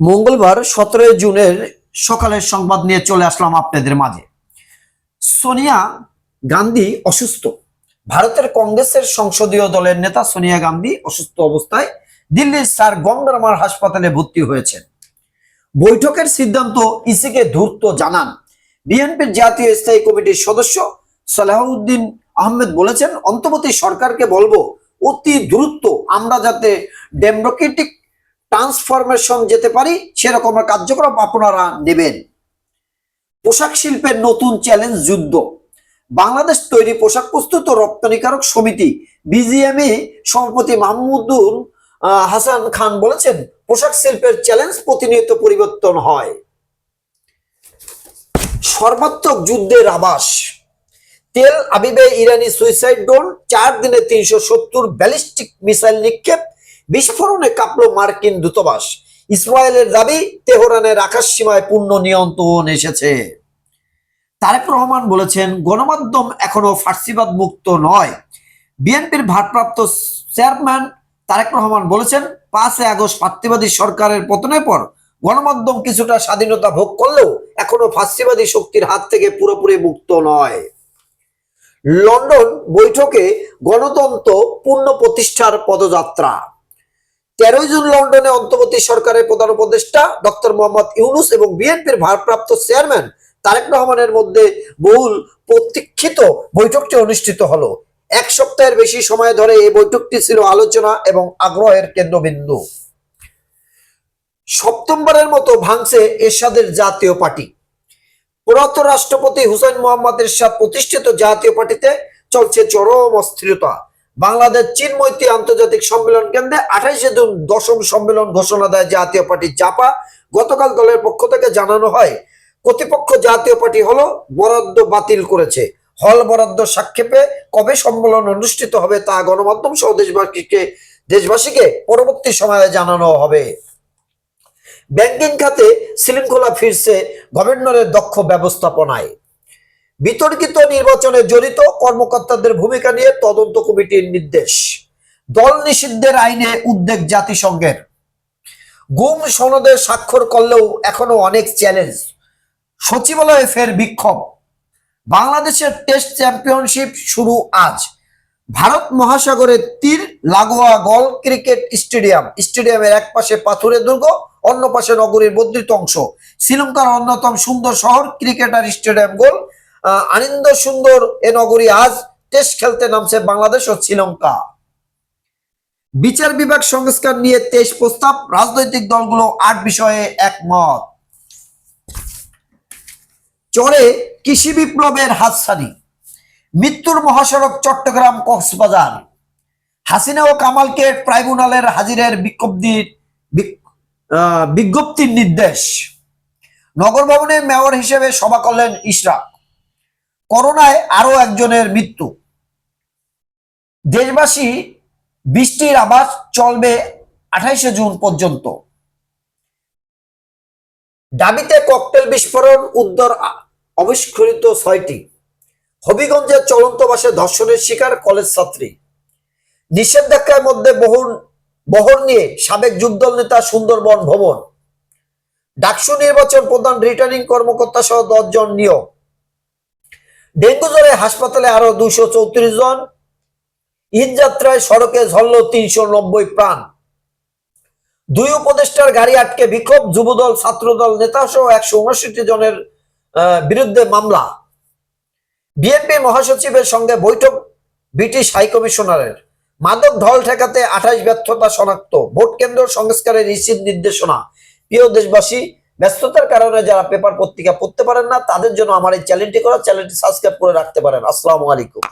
মঙ্গলবার সতেরোই জুনের সকালের সংবাদ নিয়ে চলে আসলাম আপনাদের মাঝে। সোনিয়া গান্ধী অসুস্থ। ভারতের কংগ্রেসের সংসদীয় দলের নেতা সোনিয়া গান্ধী অসুস্থ অবস্থায় দিল্লির স্যার গঙ্গারামার হাসপাতালে ভর্তি হয়েছেন। বৈঠকের সিদ্ধান্ত ইসিকে ধূর্ত জানান। বিএনপির জাতীয় স্থায়ী কমিটির সদস্য সালাহউদ্দিন আহমেদ বলেছেন, অন্তর্বর্তী সরকারকে বলব, অতি দ্রুত আমরা যাতে ডেমোক্রেটিক ট্রান্সফরমেশন যেতে পারি, সেরকম কার্যক্রম আপনারা নেবেন। পোশাক শিল্পের নতুন চ্যালেঞ্জ যুদ্ধ। বাংলাদেশ তৈরি পোশাক প্রস্তুত রপ্তানিকারক সমিতি, বিজিএমই সভাপতি মাহমুদুল হাসান খান বলেছেন, পোশাক শিল্পের চ্যালেঞ্জ প্রতিনিয়ত পরিবর্তন হয়। সর্বাত্মক যুদ্ধের আবাস তেল আবিবে ইরানি সুইসাইড ড্রোন চার দিনে তিনশো সত্তর ব্যালিস্টিক মিসাইল নিক্ষেপ বিস্ফোরণে কাঁপল মার্কিন দূতাবাস। ইসরায়েলের দাবি, তেহরানের আকাশ সীমায় পূর্ণ নিয়ন্ত্রণ এসেছে। তারেক রহমান বলেছেন, গণমাধ্যম এখনও ফার্সিবাদ মুক্ত নয়। বিএনপির ভারপ্রাপ্ত চেয়ারম্যান তারেক রহমান বলেছেন, পাঁচই আগস্ট ফার্সিবাদী সরকারের পতনের পর গণমাধ্যম কিছুটা স্বাধীনতা ভোগ করলেও এখনও ফার্সিবাদী শক্তির হাত থেকে পুরোপুরি মুক্ত নয়। লন্ডন বৈঠকে গণতন্ত্র পূর্ণ প্রতিষ্ঠার পদযাত্রা। তেরোই জুন লন্ডনে অন্তর্বর্তী সরকারের প্রধান উপদেষ্টা ডক্টর মোহাম্মদ ইউনুস এবং বিএনপির ভারপ্রাপ্ত চেয়ারম্যান তারেক রহমানের মধ্যে বহুল প্রতীক্ষিত বৈঠকটি অনুষ্ঠিত হলো। এক সপ্তাহের বেশি সময় ধরে এই বৈঠকটি ছিল আলোচনা এবং আগ্রহের কেন্দ্রবিন্দু। সপ্তমবারের মতো ভাঙছে এরশাদের জাতীয় পার্টি। পুরাতন রাষ্ট্রপতি হুসেন মোহাম্মদ এরশাদ প্রতিষ্ঠিত জাতীয় পার্টিতে চলছে চরম অস্থিরতা। বাংলাদেশ চীনমৈত্রী আন্তর্জাতিক সম্মেলন কেন্দ্রে আঠাইশে জুন দশম সম্মেলন ঘোষণা দেয় জাতীয় পার্টি চাপা। গতকাল দলের পক্ষ থেকে জানানো হয়, কর্তৃপক্ষ জাতীয় পার্টি হলো বরাদ্দ বাতিল করেছে। হল বরাদ্দ সাক্ষেপে কবে সম্মেলন অনুষ্ঠিত হবে তা গণমাধ্যম সহ দেশবাসীকে দেশবাসীকে পরবর্তী সময়ে জানানো হবে। ব্যাংকিং খাতে শৃঙ্খলা ফিরছে গভর্নরের দক্ষ ব্যবস্থাপনায়। বিতর্কিত নির্বাচনে জড়িত কর্মকর্তাদের ভূমিকা নিয়ে তদন্ত কমিটির নির্দেশ। দল নিষিদ্ধের আইনে উদ্বেগ জাতিসংঘের। গুম সনদে স্বাক্ষর করলেও এখনও অনেক চ্যালেঞ্জ। সচিবালয়ে ফের বিক্ষোভ। বাংলাদেশের টেস্ট চ্যাম্পিয়নশিপ শুরু আজ। ভারত মহাসাগরের তীর লাগোয়া গল ক্রিকেট স্টেডিয়াম। স্টেডিয়ামের এক পাশে পাথুরে দুর্গ, অন্য পাশে নগরীর বর্ধিত অংশ। শ্রীলঙ্কার অন্যতম সুন্দর শহর ক্রিকেটার স্টেডিয়াম গোল আনন্দ সুন্দর এ নগরী আজ টেস্ট খেলতে নামছে বাংলাদেশ ও শ্রীলঙ্কা। বিচার বিভাগ সংস্কার নিয়ে তেইশ প্রস্তাব, রাজনৈতিক দলগুলো আট বিষয়ে একমত। চরে কৃষি বিপ্লবের হাতছানি। মৃত্যুর মহাসড়ক চট্টগ্রাম কক্সবাজার। হাসিনা ও কামালকে ট্রাইব্যুনালের হাজিরের বিজ্ঞপ্তির বিজ্ঞপ্তির নির্দেশ। নগর ভবনে মেয়র হিসেবে সভা করলেন ইশরাক। করোনায় আরও একজনের মৃত্যু। দেশবাসী বৃষ্টির আবাস চলবে আঠাইশে জুন পর্যন্ত। দাবিতে ককটেল বিস্ফোরণ উদ্ধার আবিষ্কৃত ছয়টি। হবিগঞ্জের চলন্ত বাসে ধর্ষণের শিকার কলেজ ছাত্রী। নিষেধাজ্ঞার মধ্যে বহু বহর নিয়ে সাবেক যুগদল নেতা সুন্দরবন ভবন। ডাকসু নির্বাচন প্রধান রিটার্নিং কর্মকর্তা সহ দশ জন নিয়োগ। ডেঙ্গু জ্বরে হাসপাতালে আরও দুশো চৌত্রিশ জন ঈদ যাত্রায় সড়কে ঝরল তিনশো নব্বই প্রাণ। দুই উপদেষ্টার গাড়ি আটকে বিক্ষোভ, যুবদল, ছাত্রদল নেতা সহ একশো উনষট্টি জনের বিরুদ্ধে মামলা। বিএনপি মহাসচিবের সঙ্গে বৈঠক, ব্রিটিশ হাইকমিশনারের মাদক ঢল ঠেকাতে আঠাশ ব্যর্থতা শনাক্ত। ভোট কেন্দ্র সংস্কারের ইসির নির্দেশনা। প্রিয় দেশবাসী ব্যস্ততার কারণে যারা পেপার পত্রিকা পড়তে পারেন না, তাদের জন্য আমার এই চ্যানেলটি করা চ্যানেলটি সাবস্ক্রাইব করে রাখতে পারেন। আসসালামু আলাইকুম।